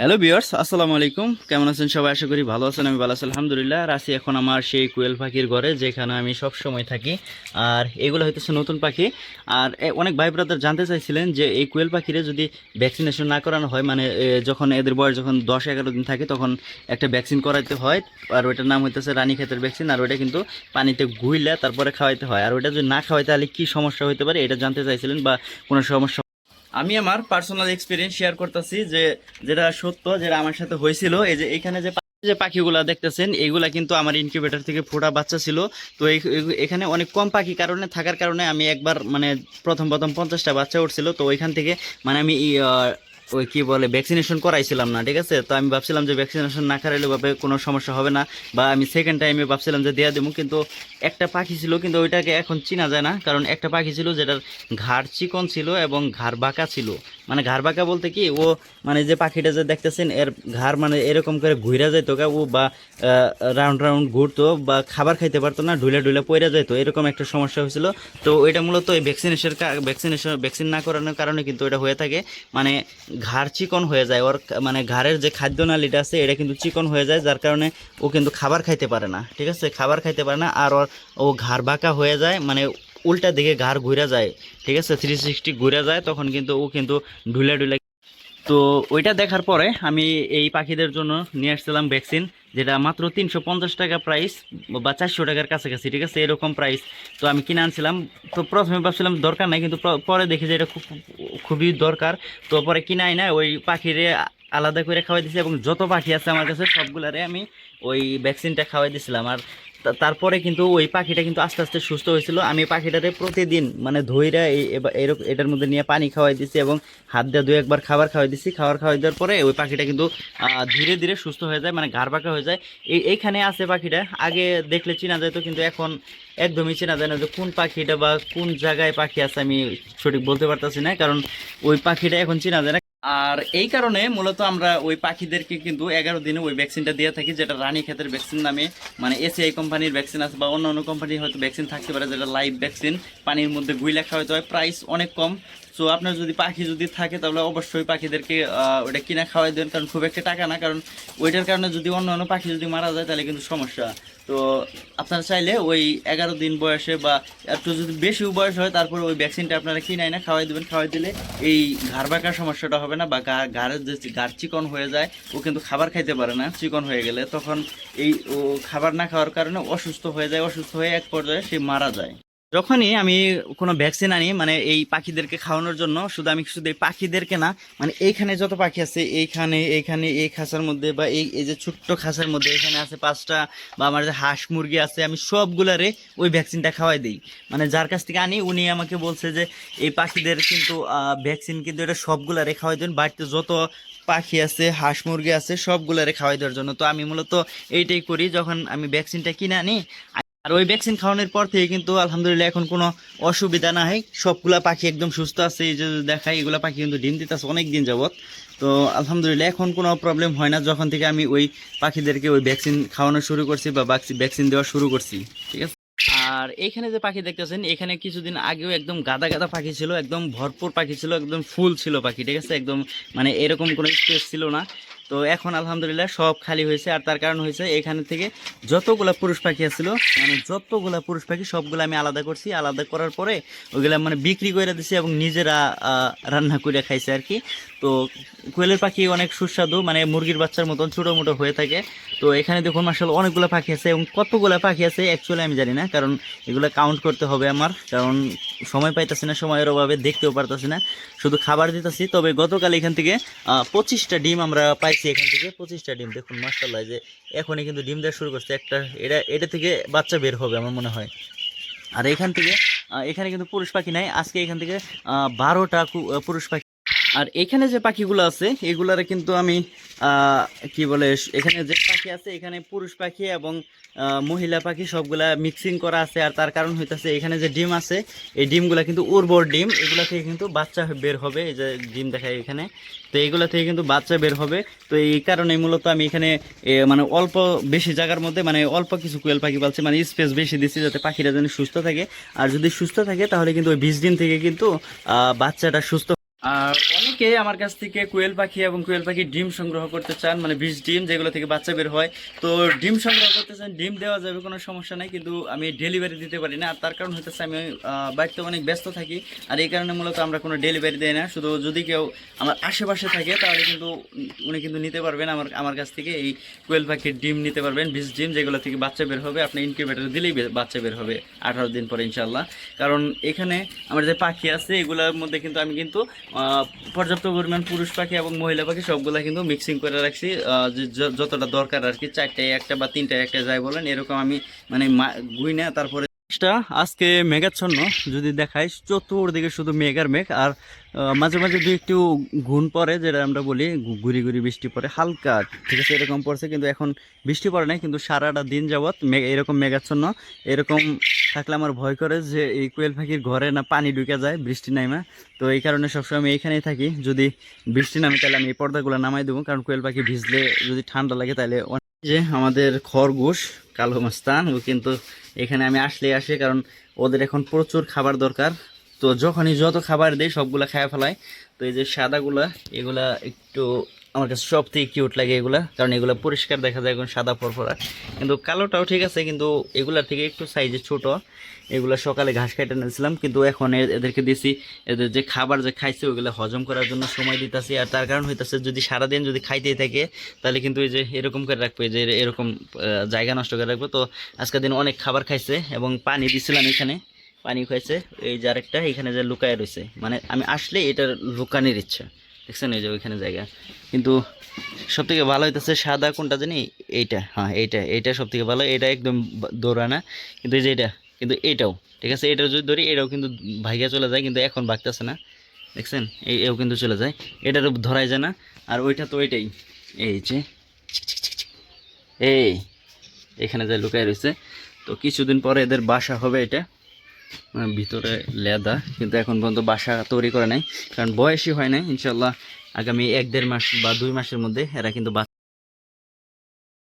Hello বিয়ার্স আসসালামু আলাইকুম কেমন আছেন সবাই? আশা করি ভালো আছেন, আমি ভালো আছি, আলহামদুলিল্লাহ। আছি এখন আমার সেই কোয়েল পাখির ঘরে, যেখানে আমি সব সময় থাকি। আর এগুলো হইতেছে নতুন পাখি। আর অনেক ভাই ব্রাদার জানতে চাইছিলেন যে এই কোয়েল পাখিরে যদি ভ্যাকসিনেশন না করানো হয় মানে যখন এদের বয়স যখন দশ এগারো দিন থাকে, তখন একটা ভ্যাকসিন করাইতে হয়। আর ওইটার নাম হইতেছে রানী ক্ষেতের ভ্যাকসিন আর ওইটা কিন্তু পানিতে গুইলে তারপরে খাওয়াইতে হয়। আর ওইটা যদি না খাওয়াই তাহলে কী সমস্যা হতে পারে, এটা জানতে চাইছিলেন বা কোনো সমস্যা আমি আমার পার্সোনাল এক্সপিরিয়েন্স শেয়ার করতেছি যে, যেটা সত্য, যেটা আমার সাথে হয়েছিল, এই যে এখানে যে যে পাখিগুলা দেখতেছেন, এগুলা কিন্তু আমার ইনকিউবেটর থেকে ফোটা বাচ্চা ছিল। তো এখানে অনেক কম পাখি কারণে, থাকার কারণে আমি একবার মানে প্রথম প্রথম পঞ্চাশটা বাচ্চা উঠছিল। তো ওইখান থেকে মানে আমি ওই কি বলে ভ্যাকসিনেশন করাইছিলাম না, ঠিক আছে? তো আমি ভাবছিলাম যে ভ্যাকসিনেশন না করাইলে ভাবে কোনো সমস্যা হবে না, বা আমি সেকেন্ড টাইমে ভাবছিলাম যে দেওয়া দেবো কিন্তু একটা পাখি ছিল, কিন্তু ওইটাকে এখন চিনা যায় না, কারণ একটা পাখি ছিল যেটার ঘাড় চিকন ছিল এবং ঘাড় বাঁকা ছিল। মানে ঘাড় বাঁকা বলতে কি, ও মানে যে পাখিটা যে দেখতেছেন, এর ঘাড় মানে এরকম করে ঘুরে যেত ও বা রাউন্ড রাউন্ড ঘুরতো বা খাবার খাইতে পারতো না ঢুলে ঢুলে পড়ে যেত এরকম একটা সমস্যা হয়েছিল। তো এটা মূলত এই ভ্যাকসিনেশন ভ্যাকসিনেশন ভ্যাকসিন না করানোর কারণে কিন্তু এটা হয়ে থাকে। মানে ঘাড় চিকন হয়ে যায়, ওর মানে ঘাড়ের যে খাদ্যনালীটা আছে, এটা কিন্তু চিকন হয়ে যায়, যার কারণে ও কিন্তু খাবার খাইতে পারে না, ঠিক আছে? খাবার খাইতে পারে না, আর ওর ও ঘাড় বাঁকা হয়ে যায় মানে উল্টা দিকে ঘাড় ঘুরে যায়, ঠিক আছে? থ্রি সিক্সটি ঘুরে যায়, তখন কিন্তু ও কিন্তু ঢুলে ঢুলে তো ওইটা দেখার পরে আমি এই পাখিদের জন্য নিয়ে আসছিলাম ভ্যাকসিন যেটা মাত্র তিনশো পঞ্চাশ টাকা প্রাইস বা চারশো টাকার কাছাকাছি, ঠিক আছে? এরকম প্রাইস তো আমি কিনে আনছিলাম। তো প্রথমে ভাবছিলাম দরকার নাই, কিন্তু পরে দেখি যে এটা খুব, খুবই দরকার। তো পরে কিনাই না, ওই পাখিরে আলাদা করে খাওয়াই দিছি এবং যত পাখি আছে আমার কাছে, সবগুলারে আমি ওই ভ্যাকসিনটা খাওয়াই দিছিলাম। আর তারপরে কিন্তু ওই পাখিটা কিন্তু আস্তে আস্তে সুস্থ হয়েছিল। আমি পাখিটারে প্রতিদিন মানে ধইরা এই, এবা- এরক- এটার মধ্যে নিয়ে পানি খাওয়াই দিছি এবং হাত দিয়ে দু একবার খাবার খাওয়াই দিছি। খাবার খাওয়াই দেওয়ার পরে ওই পাখিটা কিন্তু ধীরে ধীরে সুস্থ হয়ে যায় মানে ঘাড় পাকা হয়ে যায়। এই, এইখানে আছে পাখিটা। আগে দেখলে চেনা যেত, কিন্তু এখন একদমই চেনা যায় না যে কোন পাখিটা বা কোন জায়গায় পাখি আছে, আমি সঠিক বলতে পারতাছি না। কারণ ওই পাখিটা এখন চেনা যায় না। আর এই কারণে মূলত আমরা ওই পাখিদেরকে কিন্তু এগারো দিনে ওই ভ্যাকসিনটা দিয়ে থাকি, যেটা রানী ক্ষেতের ভ্যাকসিন নামে মানে এসিআই কোম্পানির ভ্যাকসিন আছে বা অন্য অন্য কোম্পানির হয়তো ভ্যাকসিন থাকতে পারে, যেটা লাইভ ভ্যাকসিন পানির মধ্যে গুই লেখা হয়তো হয় প্রাইস অনেক কম। সো আপনার যদি পাখি যদি থাকে, তাহলে অবশ্যই পাখিদেরকে ওটা কিনা খাওয়াই দেন, কারণ খুব একটা টাকা না, কারণ ওইটার কারণে যদি অন্য অন্য পাখি যদি মারা যায়, তাহলে কিন্তু সমস্যা। তো আপনারা চাইলে ওই এগারো দিন বয়সে বা একটু যদি বেশি বয়স হয়, তারপর ওই ভ্যাকসিনটা আপনারা কিনাই না খাওয়াই দেবেন। খাওয়াই দিলে এই ঘাড় বাঁকার সমস্যাটা হবে না বা ঘাড়ের যে ঘাড় চিকন হয়ে যায়, ও কিন্তু খাবার খাইতে পারে না, চিকন হয়ে গেলে। তখন এই ও খাবার না খাওয়ার কারণে অসুস্থ হয়ে যায়, অসুস্থ হয়ে এক পর্যায়ে সে মারা যায়। যখনই আমি কোনো ভ্যাকসিন আনি মানে এই পাখিদেরকে খাওয়ানোর জন্য, শুধু আমি শুধু এই পাখিদেরকে না মানে এইখানে যত পাখি আছে, এইখানে এইখানে, এই খাঁচার মধ্যে বা এই এই যে ছোট্ট খাঁচার মধ্যে এখানে আছে পাঁচটা, বা আমার যে হাঁস মুরগি আছে, আমি সবগুলারে ওই ভ্যাকসিনটা খাওয়াই দিই। মানে যার কাছ থেকে আনি, উনি আমাকে বলছে যে, এই পাখিদের কিন্তু ভ্যাকসিন কিন্তু এটা সবগুলারে খাওয়াই দেন, বাড়িতে যত পাখি আছে, হাঁস মুরগি আছে, সবগুলারে খাওয়াই দেওয়ার জন্য। তো আমি মূলত এইটাই করি, যখন আমি ভ্যাকসিনটা কিনে আনি আর ওই ভ্যাকসিন খাওয়ানোর পর থেকে কিন্তু আলহামদুলিল্লাহ এখন কোনো অসুবিধা না হয় সবগুলা পাখি একদম সুস্থ আছে, এই যে দেখাই, এগুলা পাখি কিন্তু ডিম দিতেছে অনেক দিন যাবৎ। তো আলহামদুলিল্লাহ এখন কোনো প্রবলেম হয় না, যখন থেকে আমি ওই পাখিদেরকে ওই ভ্যাকসিন খাওয়ানো শুরু করছি বা ভ্যাকসিন দেওয়া শুরু করছি, ঠিক আছে? আর এখানে যে পাখি দেখতেছেন, এখানে কিছুদিন আগেও একদম গাদা গাদা পাখি ছিল, একদম ভরপুর পাখি ছিল, একদম ফুল ছিল পাখি, ঠিক আছে? একদম মানে এরকম কোনো স্পেস ছিল না। তো এখন আলহামদুলিল্লাহ সব খালি হয়েছে আর তার কারণ হয়েছে এখান থেকে যতগুলো পুরুষ পাখি আসছিল মানে যতগুলো পুরুষ পাখি সবগুলো আমি আলাদা করছি। আলাদা করার পরে ওইগুলা মানে বিক্রি করে দিছি এবং নিজেরা রান্না করে খাইছে আর কি। তো কোয়েলের পাখি অনেক সুস্বাদু মানে মুরগির বাচ্চার মতন ছোটো মোটো হয়ে থাকে। তো এখানে দেখুন মার্শাল অনেকগুলো পাখি আছে এবং কতগুলো পাখি আছে অ্যাকচুয়ালি আমি জানি না, কারণ এগুলো কাউন্ট করতে হবে আমার, কারণ সময় পাইতেছি না, সময়ের অভাবে দেখতেও পারতেছি না। শুধু খাবার দিতেছি, তবে গতকাল এখান থেকে পঁচিশটা ডিম আমরা পাইছি এখান থেকে, পঁচিশটা ডিম। দেখুন মার্শাল্লাহ যে এখনই কিন্তু ডিম দেওয়া শুরু করছে, একটা, এটা এটা থেকে বাচ্চা বের হবে আমার মনে হয়। আর এখান থেকে এখানে কিন্তু পুরুষ পাখি নাই, আজকে এখান থেকে বারোটা পুরুষ পাখি আর এখানে যে পাখিগুলো আছে, এগুলারে কিন্তু আমি কি বলে, এখানে যে পাখি আছে, এখানে পুরুষ পাখি এবং মহিলা পাখি সবগুলা মিক্সিং করা আছে। আর তার কারণ হইতেছে, এখানে যে ডিম আছে, এই ডিমগুলা কিন্তু উর্বর ডিম। এগুলা থেকে কিন্তু বাচ্চা বের হবে, এই যে ডিম দেখায় এখানে। তো এইগুলা থেকে কিন্তু বাচ্চা বের হবে। তো এই কারণে মূলত আমি এখানে মানে অল্প বেশি জায়গার মধ্যে মানে অল্প কিছু কোয়েল পাখি পালছি মানে স্পেস বেশি দিচ্ছি যাতে পাখিরা যেন সুস্থ থাকে। আর যদি সুস্থ থাকে, তাহলে কিন্তু ওই বিশ দিন থেকে কিন্তু বাচ্চাটা সুস্থ আর অনেক আমার কাছ থেকে কোয়েল পাখি এবং কোয়েল পাখি ডিম সংগ্রহ করতে চান মানে বিষ ডিম যেগুলো থেকে বাচ্চা বের হয়। তো ডিম সংগ্রহ করতে চান, ডিম দেওয়া যাবে, কোনো সমস্যা নাই, কিন্তু আমি ডেলিভারি দিতে পারি না। আর তার কারণ হতেছে আমি বাড়িতে অনেক ব্যস্ত থাকি, আর এই কারণে মূলত আমরা কোনো ডেলিভারি দেই না। শুধু যদি কেউ আমার আশেপাশে থাকে, তাহলে কিন্তু উনি কিন্তু নিতে পারবেন আমার আমার কাছ থেকে এই কোয়েল পাখির ডিম নিতে পারবেন, বিষ ডিম যেগুলো থেকে বাচ্চা বের হবে। আপনি ইনকিউবেটার দিলেই বাচ্চা বের হবে আঠারো দিন পরে ইনশাল্লাহ কারণ এখানে আমার যে পাখি আছে, এগুলোর মধ্যে কিন্তু আমি কিন্তু পর্যাপ্ত পরিমাণ পুরুষ পাখি এবং মহিলা পাখি সবগুলা কিন্তু মিক্সিং করে রাখছি। যতটা দরকার আর কি, চারটায় একটা বা তিনটায় একটা যাই বলেন, এরকম আমি মানে গুই না তারপরে টা আজকে মেঘাচ্ছন্ন যদি দেখাই, চতুর্দিকে শুধু মেঘ আর মেঘ আর মাঝে মাঝে দু একটু ঘুণ পড়ে, যেটা আমরা বলি গুড়ি গুড়ি বৃষ্টি পড়ে, হালকা। ঠিক আছে, এরকম পড়ছে, কিন্তু এখন বৃষ্টি পড়ে নাই, কিন্তু সারাটা দিন যাবৎ এরকম মেঘাচ্ছন্ন এরকম থাকলে আমার ভয় করে যে এই কোয়েল পাখির ঘরে না পানি ঢুকে যায়, বৃষ্টি নামে। তো এই কারণে সবসময় আমি এইখানেই থাকি। যদি বৃষ্টি নামে, তাহলে আমি এই পর্দাগুলো নামাই দেবো, কারণ কোয়েল পাখি ভিজলে যদি ঠান্ডা লাগে, তাহলে যে আমাদের খরগোশ, কালো মাস্তান ও কিন্তু এখানে আমি আসলে আসে কারণ ওদের এখন প্রচুর খাবার দরকার। তো যখনই যত খাবার দেয় সবগুলো খায় ফেলায়। তো এই যে সাদাগুলা, এগুলা একটু আমার কাছে সব থেকে কিউট লাগে এগুলা, কারণ এগুলা পরিষ্কার দেখা যায় এখন সাদা পরপরা। কিন্তু কালোটাও ঠিক আছে, কিন্তু এগুলার থেকে একটু সাইজে ছোট। এগুলা সকালে ঘাস খাইতে নিয়েছিলাম, কিন্তু এখন এদেরকে দিছি, এদের যে খাবার যে খাইছে ওগুলো হজম করার জন্য সময় দিতেছি, আর তার কারণ হইতেছে যদি সারাদিন যদি খাইতেই থাকে, তাহলে কিন্তু এই যে এরকম করে রাখবে যে এরকম জায়গা নষ্ট করে রাখব। তো আজকের দিন অনেক খাবার খাইছে এবং পানি দিছিলাম এখানে, পানি খাইছে। এই যে আরেকটা, এখানে যে লুকায় রয়েছে মানে আমি আসলে এটা লুকানির ইচ্ছা। দেখছেন এই যে ওইখানে জায়গা। কিন্তু সব থেকে ভালো হইতেছে সাদা কোনটা জানি? এইটা হ্যাঁ এইটা এইটা সব থেকে ভালো এটা একদম বা- দৌড়া না কিন্তু এই যে এটা কিন্তু এটাও, ঠিক আছে? এটা যদি ধরি, এটাও কিন্তু ভাইগা চলে যায়, কিন্তু এখন ভাগতেছে না। দেখছেন? এই এও কিন্তু চলে যায়। এটারও ধরাই যায় না। আর ওইটা তো ওইটাই। এই যে এই, এখানে যে লুকায় রয়েছে তো কিছুদিন পরে এদের বাসা হবে এটা। ভিতরে লেদা, কিন্তু এখন পর্যন্ত বাসা তৈরি করে নাই। কারণ বয়সই হয় নাই ইনশাল্লাহ আগামী এক দেড় মাস বা দুই মাসের মধ্যে এরা কিন্তু